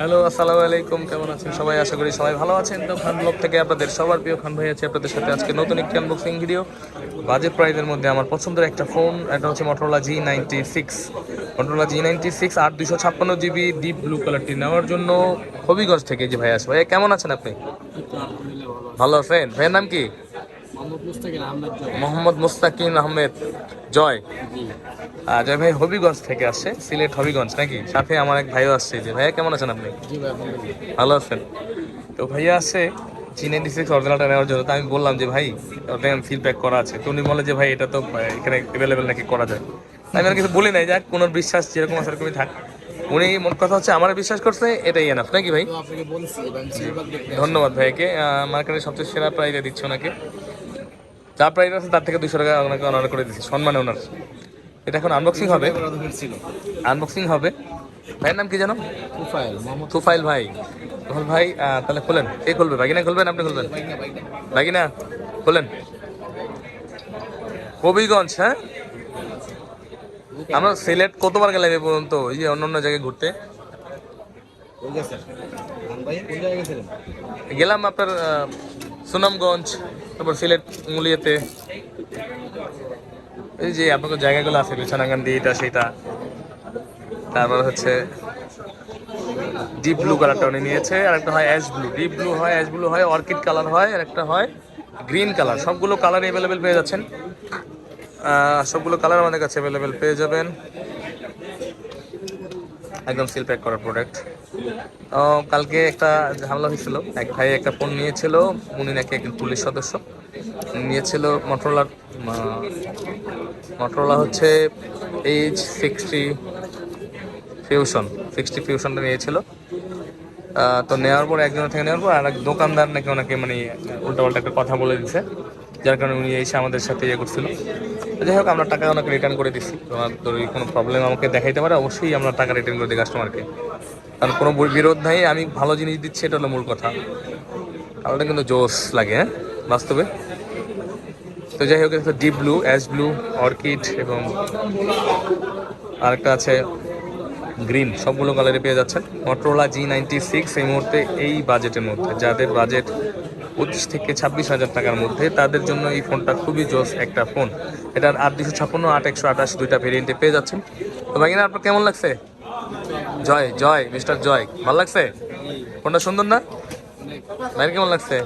Hello, আসসালামু আলাইকুম, কেমন আছেন সবাই? আশা করি সবাই ভালো আছেন। তো খান ব্লগ থেকে আপনাদের সবার প্রিয় খান ভাই আছে আপনাদের সাথে আজকে নতুন একটি আনবক্সিং ভিডিও বাজেট প্রাইজের মধ্যে আমার পছন্দের একটা ফোন এটা হচ্ছে Motorola G ninety six Motorola G ninety six আট দুশো ছাপ্পান্ন জিবি ডিপ ব্লু কালারটি নেওয়ার জন্য হবিগঞ্জ থেকে। যে ভাই, আসে ভাই কেমন আছেন আপনি? ভালো আছেন? ভাইয়ের নাম কি? মোহাম্মদ মুস্তাকিন আহমেদ জয়। জয়। ভাই হবিগঞ্জ থেকে আসছে সিলেট হবিগঞ্জ নাকি? সাথে আমার এক ভাইও আসছে যে ভাইয়া কেমন আছেন আপনি? ভালো আছেন। তো ভাইয়া আসছে জি নাইনটি সিক্স অরিজিনালটা নেওয়ার জন্য। তো আমি বললাম যে ভাই ওটা ফিডব্যাক করা আছে। তো উনি বলে যে ভাই এটা তো এখানে অ্যাভেলেবেল নাকি করা যায়? আমি আর কিছু বলি নাই যাক কোনো বিশ্বাস যেরকম আছে সেরকমই থাক। উনি মোট কথা হচ্ছে আমার বিশ্বাস করছে এটাই এনাফ নাকি ভাই? ধন্যবাদ ভাইকে। মার্কেটে সবচেয়ে সেরা প্রাইজে দিচ্ছে ওনাকে। যা প্রাইস আছে তার থেকে দুশো টাকা ওনাকে অনার করে দিচ্ছি সম্মানে ওনার। এটা এখন আনবক্সিং হবে। আনবক্সিং হবে। ভাইয়ের নাম কি জানো মোহাম্মদ তুফাইল। ভাই। তুফাইল ভাই তাহলে খোলেন। কে খুলবে। বাগিনা খুলবেন? আপনি খুলবেন? বাগিনা খোলেন। কবিগঞ্জ হ্যাঁ? আমরা সিলেট কতবার গেলাম এ পর্যন্ত? ওই যে অন্য অন্য জায়গায় ঘুরতে গেলাম আপনার সুনামগঞ্জ। তারপর সিলেট মুলিয়াতে এই যে আপনাদের জায়গাগুলো আছে বিছানাকান্দি এটা সেটা। তারপর হচ্ছে ডিপ ব্লু কালারটা উনি নিয়েছে আর একটা হয় অ্যাশ ব্লু ডিপ ব্লু হয় অ্যাশ ব্লু হয় অর্কিড কালার হয় আর একটা হয় গ্রিন কালার সবগুলো কালার অ্যাভেলেবেল পেয়ে যাচ্ছেন। সবগুলো কালার আমাদের কাছে অ্যাভেলেবেল পেয়ে যাবেন। একদম সিল প্যাক করা প্রোডাক্ট কালকে একটা ঝামেলা হয়েছিল। এক ভাই একটা ফোন নিয়েছিল, উনি নাকি একজন পুলিশ সদস্য। নিয়েছিল মটোরোলার মটোরোলা হচ্ছে এইচ সিক্সটি ফিউশন সিক্সটি ফিউশনটা নিয়েছিল। তো নেওয়ার পর একজনের থেকে নেওয়ার পর আর এক দোকানদার নাকি ওনাকে মানে উল্টাপাল্টা একটা কথা বলে দিছে। যার কারণে উনি এসে আমাদের সাথে ইয়ে করছিল। যাই হোক, আমরা টাকা ওনাকে রিটার্ন করে দিচ্ছি তোমার যদি কোনো প্রবলেম আমাকে দেখাইতে পারে, অবশ্যই আমরা টাকা রিটার্ন করে দিই কাস্টমারকে কারণ কোনো বিরোধ নাই, আমি ভালো জিনিস দিচ্ছি, এটা হলো মূল কথা। কালারটা কিন্তু জোস লাগে হ্যাঁ? বাস্তবে। তো যাই হোক deep blue ash blue orchid এবং আরেকটা আছে গ্রিন সবগুলো কালারে পেয়ে যাচ্ছেন। মটোরোলা জি নাইনটি সিক্স এই মুহূর্তে, এই বাজেটের মধ্যে, যাদের বাজেট পঁচিশ থেকে ছাব্বিশ হাজার টাকার মধ্যে, তাদের জন্য এই ফোনটা খুবই জোস একটা ফোন এটার আট দুশো ছাপ্পান্ন, আট একশো আঠাশ দুইটা ভেরিয়েন্টে পেয়ে যাচ্ছেন। তো ভাগিনা, আপনার কেমন লাগছে? জয় জয়, মিস্টার জয়। ভালো লাগছে? ফোনটা সুন্দর না? ভাইয়ের কেমন লাগছে?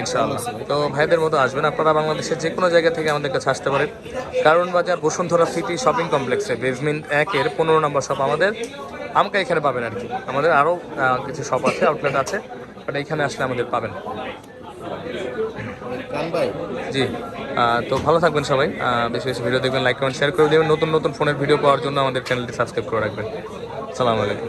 ইনশাআল্লাহ। তো ভাইদের মতো আসবেন আপনারা বাংলাদেশের যে কোনো জায়গা থেকে আমাদের কাছে আসতে পারেন। কারণ বাজার বসুন্ধরা সিটি শপিং কমপ্লেক্সে বেসমেন্ট একের পনেরো নম্বর শপ আমাদের। আমাকে এখানে পাবেন আর কি। আমাদের আরও কিছু শপ আছে আউটলেট আছে। বাট এখানে আসলে আমাদের পাবেন। জি। তো ভালো থাকবেন সবাই। বেশি বেশি ভিডিও দেখবেন লাইক কমেন্ট শেয়ার করে দেবেন। নতুন নতুন ফোনের ভিডিও পাওয়ার জন্য আমাদের চ্যানেলটি সাবস্ক্রাইব করে রাখবেন। সালামু আলাইকুম।